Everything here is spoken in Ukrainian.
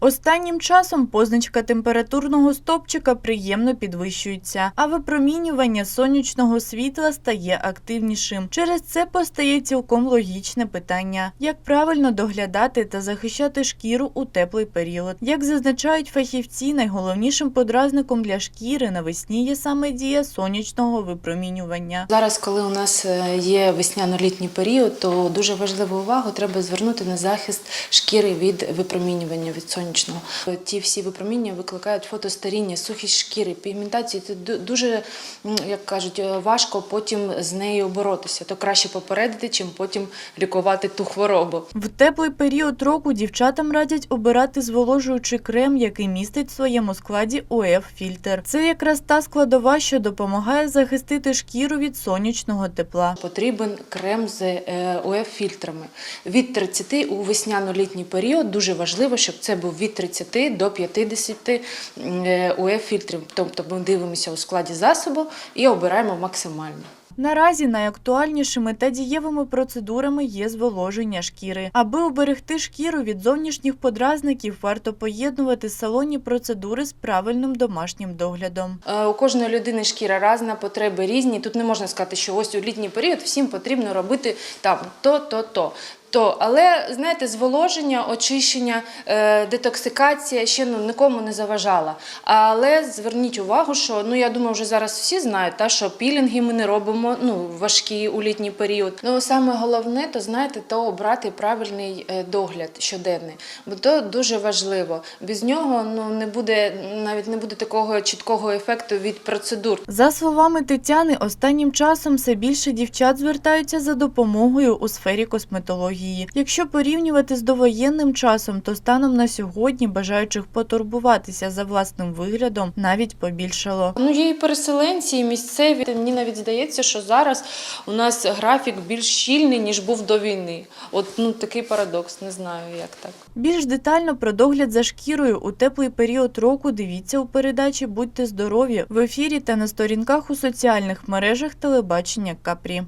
Останнім часом позначка температурного стопчика приємно підвищується, а випромінювання сонячного світла стає активнішим. Через це постає цілком логічне питання: як правильно доглядати та захищати шкіру у теплий період. Як зазначають фахівці, найголовнішим подразником для шкіри навесні є саме дія сонячного випромінювання. Зараз, коли у нас е, є весняно-літній період, то дуже важливу увагу треба звернути на захист шкіри від випромінювання від сонячного. Ті всі випроміння викликають фотостаріння, сухість шкіри, пігментацію. Це дуже, як кажуть, е, важко потім з нею боротися. То краще попередити, чим потім лікувати ту хворобу. В теплий період року дівчатам радять обирати зволожуючий крем, який містить в своєму складі ОФ фільтр. Це якраз та складова, що допомагає захистити шкіру від сонячного тепла. Потрібен крем з ОФ-фільтрами. Від 30 у весняно-літній період дуже важливо, щоб це був від 30 до 50 ОФ-фільтрів. Тобто ми дивимося у складі засобу і обираємо максимально. Наразі найактуальнішими та дієвими процедурами є зволоження шкіри. Аби уберегти шкіру від зовнішніх подразників, варто поєднувати салонні процедури з правильним домашнім доглядом. Е, У кожної людини шкіра різна, потреби різні. Тут не можна сказати, що ось у літній період всім потрібно робити там то, то, то. То, але знаєте, зволоження, очищення, е, детоксикація ще ну, нікому не заважала. Але зверніть увагу, що ну я думаю, вже зараз всі знають, та що пілінги ми не робимо ну важкі у літній період. Ну саме головне, то знаєте, то обрати правильний е, догляд щоденний, бо то дуже важливо. Без нього ну не буде навіть не буде такого чіткого ефекту від процедур. За словами Тетяни, останнім часом все більше дівчат звертаються за допомогою у сфері косметології. Якщо порівнювати з довоєнним часом, то станом на сьогодні бажаючих потурбуватися за власним виглядом навіть побільшало. Ну, є і переселенці, і місцеві. Мені навіть здається, що зараз у нас графік більш щільний, ніж був до війни. От ну такий парадокс, не знаю, як так. Більш детально про догляд за шкірою у теплий період року дивіться у передачі Будьте здорові в ефірі та на сторінках у соціальних мережах телебачення Капрі.